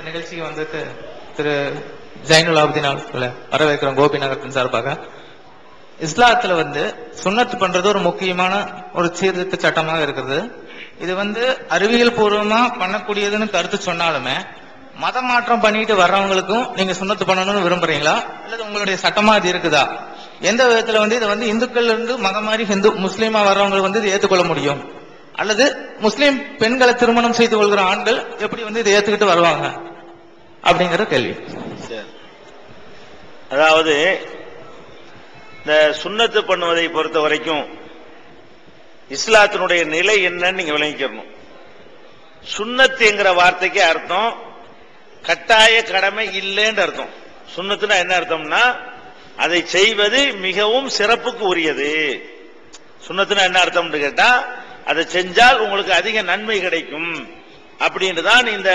இந்த நிகழ்ச்சிக்கு வந்துட்டு திரு ஜைனுல் ஆபுதீன் அவர்களை வரவேற்கிறோம் கோபிநகரத்தின் சார்பாக. இஸ்லாத்துல வந்து சுண்ணத்து பண்றது ஒரு முக்கியமான ஒரு சீர்திருத்த சட்டமாக இருக்குது இது வந்து அறிவியல் பூர்வமா பண்ணக்கூடியதுன்னு கருத்து சொன்னாலுமே மத மாற்றம் பண்ணிட்டு வர்றவங்களுக்கும் நீங்க சுண்ணத்து பண்ணணும்னு விரும்புறீங்களா? அல்லது உங்களுடைய சட்டமா அது இருக்குதா? எந்த விதத்துல வந்து இதை வந்து இந்துக்கள் இருந்து மதம் மாதிரி ஹிந்து முஸ்லீமா வர்றவங்க வந்து இதை ஏத்துக்கொள்ள முடியும்? அல்லது முஸ்லீம் பெண்களை திருமணம் செய்து கொள்கிற ஆண்கள் எப்படி வந்து இதை ஏத்துக்கிட்டு வருவாங்க? அப்படிங்கிற கேள்வி. சரி. அதாவது இந்த சுண்ணத்து பண்ணுவதை பொறுத்த வரைக்கும் இஸ்லாத்தினுடைய நிலை என்னன்னு நீங்க விளங்கிக்கணும். சுண்ணத்துங்கிற வார்த்தைக்கு அர்த்தம் கட்டாய கடமை இல்லைன்னு அர்த்தம். சுண்ணத்துனா என்ன அர்த்தம்னா அதை செய்வது மிகவும் சிறப்புக்கு உரியது. சுன்னத்துனா என்ன அர்த்தம்னு கேட்டா அதை செஞ்சால் உங்களுக்கு அதிக நன்மை கிடைக்கும். அப்படின்னு தான் இந்த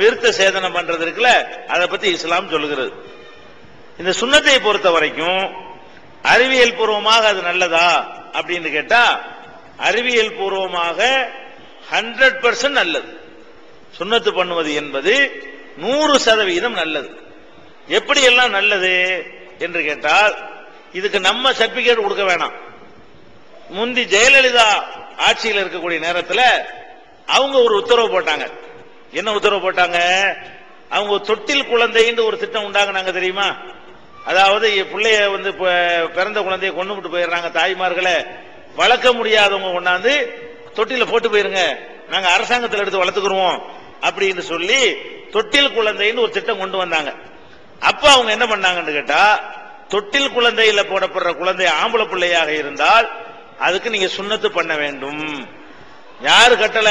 விருத்த சேதனம் பண்றது இருக்குல்ல அதை பத்தி இஸ்லாம் சொல்லுகிறது. இந்த சுண்ணத்தை பொறுத்த வரைக்கும் அறிவியல் பூர்வமாக அது நல்லதா அப்படின்னு கேட்டா அறிவியல் பூர்வமாக ஹண்ட்ரட் பர்சன்ட் நல்லது. சுண்ணத்து பண்ணுவது என்பது நூறு சதவீதம் நல்லது. எப்படி எல்லாம் நல்லது என்று கேட்டால் இதுக்கு நம்ம சர்டிபிகேட் கொடுக்க வேணாம். முந்தி ஜெயலலிதா ஆட்சியில் இருக்கக்கூடிய நேரத்தில் அவங்க ஒரு உத்தரவு போட்டாங்க. என்ன உத்தரவு போட்டாங்க? அவங்க தொட்டில் குழந்தைன்னு ஒரு திட்டம் உண்டாங்க தெரியுமா? அதாவது பிள்ளைய வந்து பிறந்த குழந்தைய கொண்டு விட்டு போயிடுறாங்க தாய்மார்களை. வளர்க்க முடியாதவங்க கொண்டாந்து தொட்டில போட்டு போயிருங்க. நாங்க அரசாங்கத்தில் எடுத்து வளர்த்துக்குருவோம் அப்படின்னு சொல்லி தொட்டில் குழந்தைன்னு ஒரு திட்டம் கொண்டு வந்தாங்க. அப்ப அவங்க என்ன பண்ணாங்கன்னு கேட்டா தொட்டில் குழந்தையில போடப்படுற குழந்தை ஆம்பளை பிள்ளையாக இருந்தால் அதுக்கு நீங்க சுண்ணத்து பண்ண வேண்டும். யாரு கட்டல?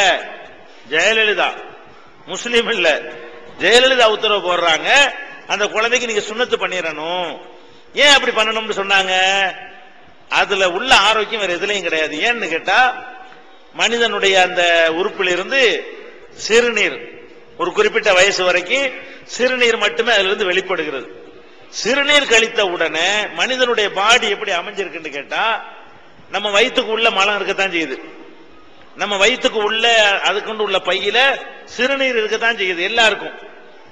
ஜெயலலிதா. முஸ்லீம் இல்ல. ஜெயலலிதா உத்தரவு போடுறாங்க. அந்த குழந்தைக்கு நீங்க சுண்ணத்து பண்ணிடணும். ஏன் அப்படி பண்ணணும்னு சொன்னாங்க? அதுல உள்ள ஆரோக்கியம் வேற எதுலையும் கிடையாது. ஏன்னு கேட்டா மனிதனுடைய அந்த உறுப்பில் இருந்து சிறுநீர் ஒரு குறிப்பிட்ட வயசு வரைக்கும் சிறுநீர் மட்டுமே அதுல இருந்து வெளிப்படுகிறது. சிறுநீர் கழித்த உடனே மனிதனுடைய பாடி எப்படி அமைஞ்சிருக்குன்னு கேட்டா நம்ம வயிற்றுக்கு உள்ள மலம் இருக்கத்தான் செய்யுது. நம்ம வயிற்றுக்கு உள்ள அதுக்குண்டு உள்ள பையில சிறுநீர் இருக்கத்தான் செய்யுது எல்லாருக்கும்.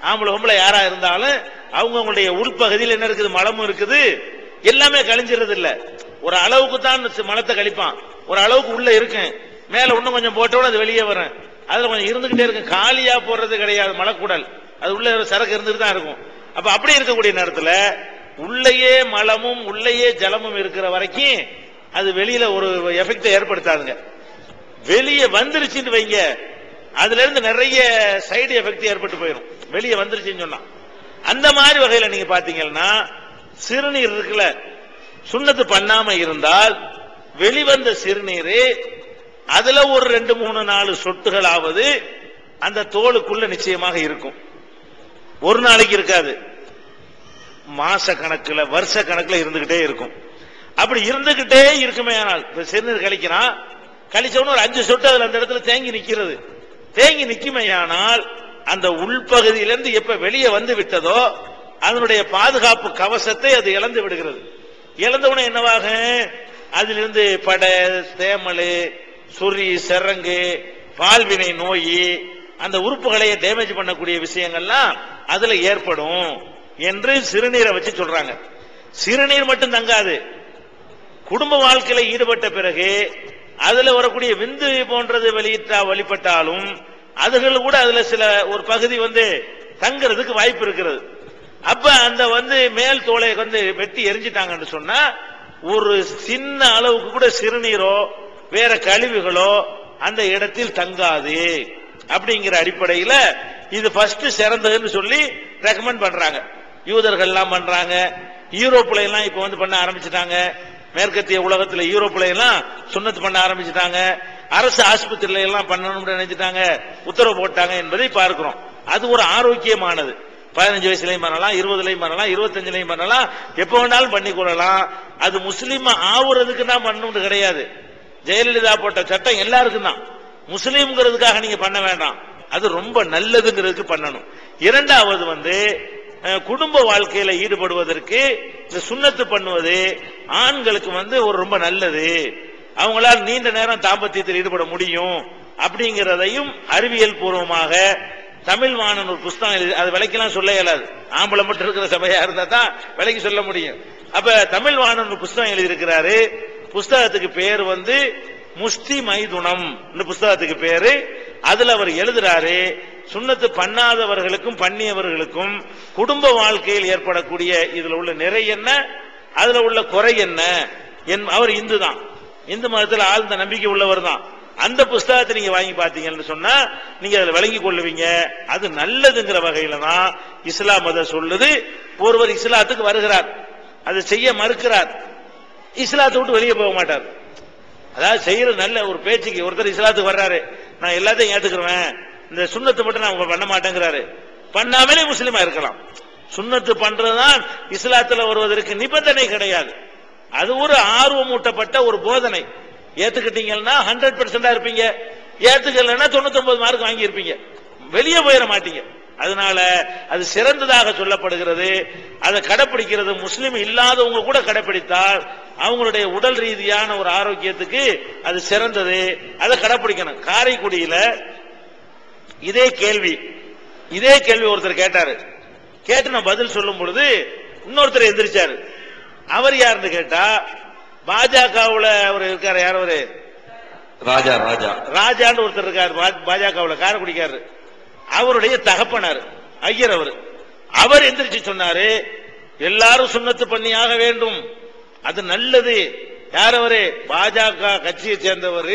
ஆம்பளை பொம்பளை யாரா இருந்தாலும் அவங்கவுங்களுடைய உள்பகுதியில் என்ன இருக்குது? மலமும் இருக்குது. எல்லாமே கழிஞ்சிருது இல்ல ஒரு அளவுக்கு தான் மலத்தை கழிப்பான். ஒரு அளவுக்கு உள்ள இருக்கும் மேல இன்னும் கொஞ்சம் போட்டோட அது வெளியே வரும். அதுல கொஞ்சம் இருந்துகிட்டே இருக்கும். காலியா போடுறது கிடையாது மலக்குடல். அது உள்ள சரக்கு இருந்துட்டு தான் இருக்கும். அப்ப அப்படி இருக்கக்கூடிய நேரத்துல உள்ளேயே மலமும் உள்ளேயே ஜலமும் இருக்கிற வரைக்கும் அது வெளியில ஒரு எஃபெக்ட் ஏற்படுத்தாதுங்க. வெளியே வந்துருச்சுன்னு வைங்க. அதுல இருந்து நிறைய சைடு எஃபெக்ட் ஏற்பட்டு போயிடும் வெளியே வந்துருச்சுன்னு சொன்னா. அந்த மாதிரி வகையில நீங்க பாத்தீங்கன்னா சிறுநீர் இருக்குல்ல. சுண்ணத்து பண்ணாம இருந்தால் வெளிவந்த சிறுநீர் அதுல ஒரு ரெண்டு மூணு நாலு சொட்டுகளாவது அந்த தோலுக்குள்ள நிச்சயமாக இருக்கும். ஒரு நாளைக்கு இருக்காது. மாச கணக்குல வருஷ கணக்குல இருந்துகிட்டே இருக்கும். அப்படி இருந்துகிட்டே இருக்குமே ஆனால் சிறுநீர் கழிக்கிறான் கழிச்சவன ஒரு அஞ்சு சொட்டு அதுல அந்த இடத்துல தேங்கி நிக்கிறது. தேங்கி நிக்குமையானால் அந்த உள்பகுதியிலிருந்து எப்ப வெளியே வந்து விட்டதோ அதனுடைய பாதுகாப்பு கவசத்தை அது இழந்து விடுகிறது. இழந்த என்னவாக? அதிலிருந்து படை தேமல் சுரி செரங்கு பால்வினை நோய் அந்த உறுப்புகளை டேமேஜ் பண்ணக்கூடிய விஷயங்கள்லாம் அதுல ஏற்படும் என்று சிறுநீரை வச்சு சொல்றாங்க. சிறுநீர் மட்டும் தங்காது. குடும்ப வாழ்க்கையில ஈடுபட்ட பிறகு அதுல வரக்கூடிய விந்து போன்றது வெளியிட்டா வழிபட்டாலும் அதுகள் கூட அதுல சில ஒரு பகுதி வந்து தங்குறதுக்கு வாய்ப்பு இருக்கிறது. அப்ப அந்த வந்து மேல் தோலை வந்து வெட்டி எரிஞ்சிட்டாங்கன்னு சொன்னா ஒரு சின்ன அளவுக்கு கூட சிறுநீரோ வேற கழிவுகளோ அந்த இடத்தில் தங்காது. அப்படிங்கிற அடிப்படையில இது ஃபர்ஸ்ட் சிறந்ததுன்னு சொல்லி ரெக்கமெண்ட் பண்றாங்க. யூதர்கள் எல்லாம் பண்றாங்க. யூரோப்ல எல்லாம் இப்ப வந்து பண்ண ஆரம்பிச்சிட்டாங்க. மேற்கத்திய உலகத்துல யூரோப்ல எல்லாம் சுண்ணத்து பண்ண ஆரம்பிச்சிட்டாங்க. அரசு ஆஸ்பத்திரியில எல்லாம் பண்ணணும்னு நினைச்சிட்டாங்க. உத்தரவு போட்டாங்க என்பதை பார்க்கிறோம். அது ஒரு ஆரோக்கியமானது. பதினஞ்சு வயசுலையும் பண்ணலாம் இருபதுலையும் பண்ணலாம் இருபத்தஞ்சுலையும் பண்ணலாம். எப்ப வேணாலும் பண்ணி கொள்ளலாம். அது முஸ்லீம் ஆவுறதுக்கு தான் பண்ணணும்னு கிடையாது. ஜெயலலிதா போட்ட சட்டம் எல்லாருக்கும் தான். முஸ்லீம்ங்கிறதுக்காக நீங்க பண்ண வேண்டாம். அது ரொம்ப நல்லதுங்கிறதுக்கு பண்ணணும். இரண்டாவது வந்து குடும்ப வாழ்க்கையில ஈடுபடுவதற்கு இந்த சுண்ணத்து பண்ணுவது ஆண்களுக்கு வந்து ஒரு ரொம்ப நல்லது. அவங்களால் நீண்ட நேரம் தாம்பத்தியத்தில் ஈடுபட முடியும் அப்படிங்கிறதையும் அறிவியல் பூர்வமாக தமிழ் வாணன் ஒரு புஸ்தகம் எழுதி அது விலைக்கெல்லாம் சொல்ல இயலாது. ஆம்பளை மட்டும் இருக்கிற சபையா இருந்தா தான் விலைக்கு சொல்ல முடியும். அப்ப தமிழ் வாணன் ஒரு புஸ்தகம் எழுதியிருக்கிறாரு. புஸ்தகத்துக்கு பேர் வந்து முஸ்தி மைதுனம் புஸ்தகத்துக்கு பேரு. அதுல அவர் எழுதுறாரு சுண்ணத்து பண்ணாதவர்களுக்கும் பண்ணியவர்களுக்கும் குடும்ப வாழ்க்கையில் ஏற்படக்கூடிய இதுல உள்ள நிறை என்ன? அதுல உள்ள குறை என்ன? என் அவர் இந்து தான் இந்து மதத்தில் ஆழ்ந்த நம்பிக்கை உள்ளவர் தான். அந்த புஸ்தகத்தை நீங்க வாங்கி பார்த்தீங்கன்னு சொன்னா நீங்க அதில் விளங்கி கொள்ளுவீங்க. அது நல்லதுங்கிற வகையில தான் இஸ்லாம் மதம் சொல்லுது. ஒருவர் இஸ்லாத்துக்கு வருகிறார். அதை செய்ய மறுக்கிறார். இஸ்லாத்தை விட்டு வெளியே போக மாட்டார். அதாவது செய்யற நல்ல ஒரு பேச்சுக்கு ஒருத்தர் இஸ்லாத்துக்கு வர்றாரு. நான் எல்லாத்தையும் ஏத்துக்கிறேன் இந்த சுண்ணத்தை மட்டும் நான் பண்ண மாட்டேங்கிறாரு. பண்ணாமலே முஸ்லீமா இருக்கலாம். சுண்ணத்து பண்றதுதான் இஸ்லாத்துல வருவதற்கு நிபந்தனை கிடையாது. அது ஒரு ஆர்வமூட்டப்பட்ட ஒரு போதனை. ஏத்துக்கிட்டீங்கன்னா ஹண்ட்ரட் பெர்சென்டா இருப்பீங்க. ஏத்துக்கலன்னா தொண்ணூத்தி மார்க் வாங்கி இருப்பீங்க வெளியே போயிட மாட்டீங்க. அதனால அது சிறந்ததாக சொல்லப்படுகிறது. அதை கடைப்பிடிக்கிறது முஸ்லீம் இல்லாதவங்க கூட கடைப்பிடித்தால் அவங்களுடைய உடல் ரீதியான ஒரு ஆரோக்கியத்துக்கு அது சிறந்தது. அதை கடைப்பிடிக்கணும். காரைக்குடியில இதே கேள்வி. இதே கேள்வி ஒருத்தர் கேட்டாரு. கேட்டு நான் பதில் சொல்லும் பொழுது இன்னொருத்தர் எந்திரிச்சாரு. அவர் யாருன்னு கேட்டா பாஜகவுல அவர் இருக்காரு யார் அவரு? ராஜா ராஜா. ராஜான்னு ஒருத்தர் இருக்காரு பாஜகவுல காரைக்குடிக்காரரு அவருடைய தகப்பனார் ஐயர் அவர். அவர் எந்திரிச்சு சொன்னாரு எல்லாரும் சுண்ணத்து பண்ணியாக வேண்டும். அது நல்லது. யார் அவரு? பாஜக கட்சியை சேர்ந்தவர்.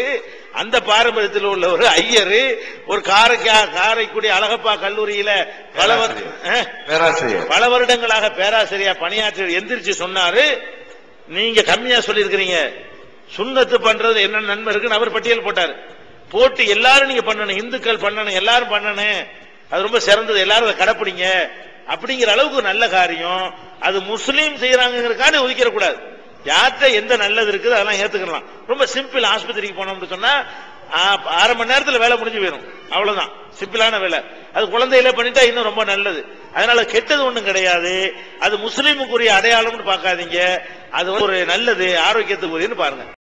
அந்த பாரம்பரியத்தில் உள்ளவர் ஐயர் ஒரு காரைக்கா காரைக்குடி அழகப்பா கல்லூரியில பல பேராசிரியர். பல வருடங்களாக பேராசிரியா பணியாற்றி எந்திரிச்சு சொன்னாரு நீங்க கம்மியா சொல்லியிருக்கிறீங்க. சுண்ணத்து பண்றது என்ன நன்மை இருக்குன்னு அவர் பட்டியல் போட்டார். போட்டு எல்லாரும் நீங்க பண்ணணும் இந்துக்கள் பண்ணணும் எல்லாரும் பண்ணணும். அது ரொம்ப சிறந்தது. எல்லாரும் அதை கடைப்பிடிங்க. அப்படிங்கிற அளவுக்கு நல்ல காரியம். அது முஸ்லீம் செய்யறாங்கிறதுக்காண்டி ஒதுக்கிட கூடாது யார்கிட்ட எந்த நல்லது இருக்குது அதெல்லாம் ஏத்துக்கலாம் ரொம்ப சிம்பிள் ஆஸ்பத்திரிக்கு போனோம்னு சொன்னா அரை மணி நேரத்தில் வேலை முடிஞ்சு போயிடும் அவ்வளவுதான். சிம்பிளான வேலை. அது குழந்தையில பண்ணிட்டா இன்னும் ரொம்ப நல்லது. அதனால கெட்டது ஒண்ணும் கிடையாது. அது முஸ்லீமுக்குரிய அடையாளம்னு பார்க்காதீங்க. அது ஒரு நல்லது ஆரோக்கியத்துக்குரியன்னு பாருங்க.